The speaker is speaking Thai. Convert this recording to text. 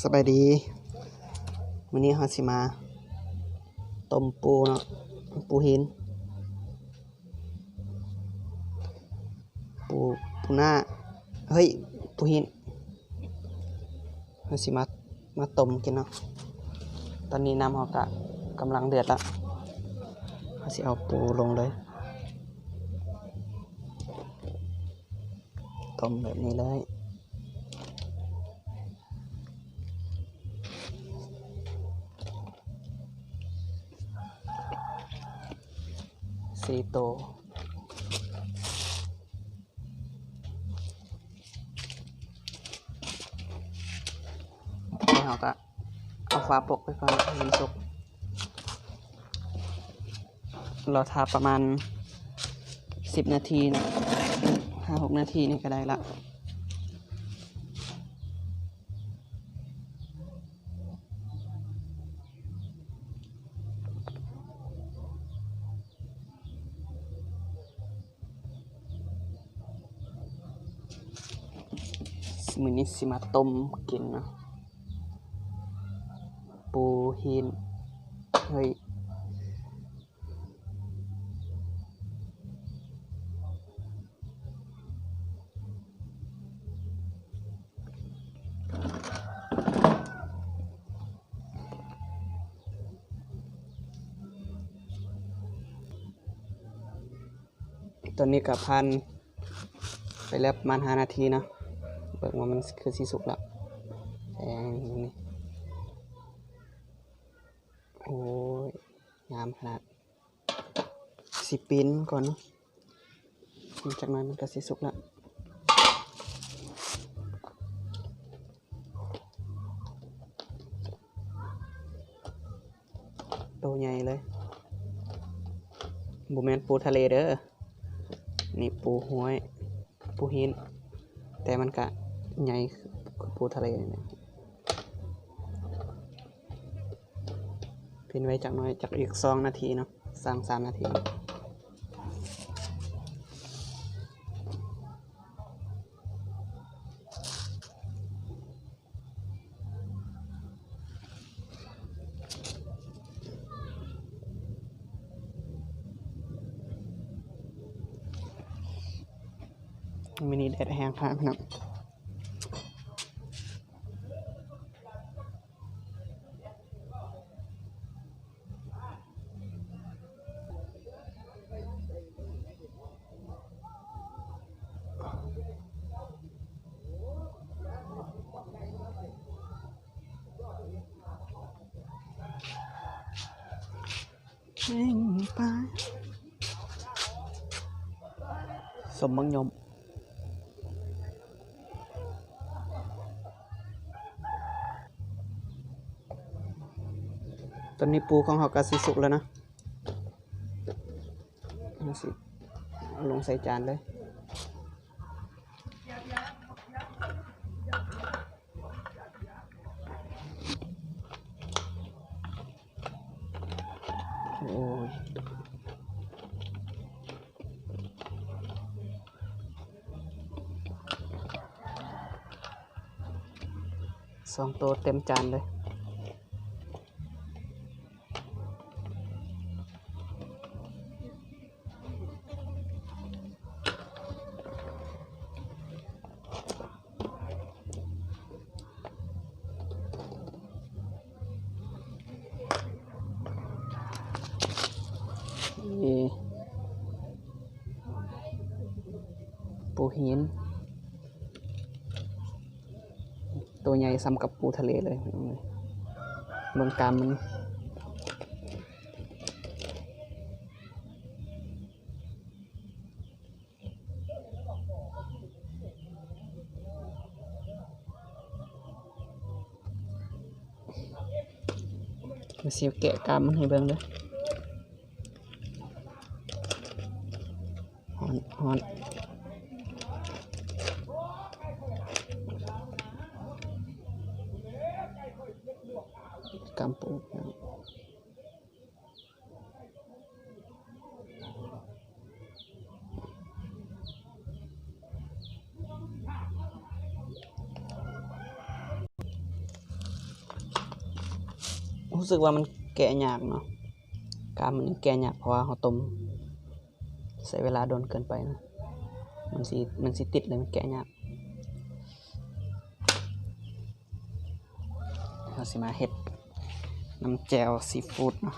สบายดีวันนี้เราสิมาต้มปูเนาะปูหิน ปูปูหน้าเฮ้ยปูหินเราสิมามาต้มกินเนาะตอนนี้น้ำเรากะกำลังเดือดละเราสิเอาปูลงเลยต้มแบบนี้เลย สี่ตัวแล้วเราก็เอาฟ้าปกไปก่อนมันสุกเราทาประมาณสิบนาทีนะห้าหกนาทีนี่ก็ได้ละ มือนี้สิมาต้มกินนะปูหินเฮ้ยตอนนี้กับพันไปแล้วประมาณห้านาทีนะ เบิกว่ามันคือสีสุกแล้วแทงนี่โอ้ยงามขนาดสิปินก่อนเนาะจากนั้นมันก็สีสุกแล้วโตวใหญ่เลยบูแมนปูทะเลเด้อนี่ปูห้วย ปูหิน แต่มันก็ ใหญ่ปูทะเลเนี่ยพินไว้จากน้อยจากอีกสองนาทีเนาะสางสามนาทีมินิเด็ดแห้งครับพี่น้อง เพ่งไปสมบังยมตอนนี้ปูของเขากาสิสุกแล้วนะสิลงใส่จานเลย Oy. xong tô tem chan đây ปูหิน ตัวใหญ่ซ้ำกับปูทะเลเลยเมืองกามมันมาเสียวแกะกามมันให้เบิ่งเด้อ อนฮอนกามปูนะรู้สึกว่ามันแกะยากเนาะกามมันแกะยากเพราะว่าเราต้ม ใช้เวลาโดนเกินไปนะมันสิมันสิติดเลยมันแกะยากเราสิมาเห็ดน้ำแจวซีฟู้ดเนาะ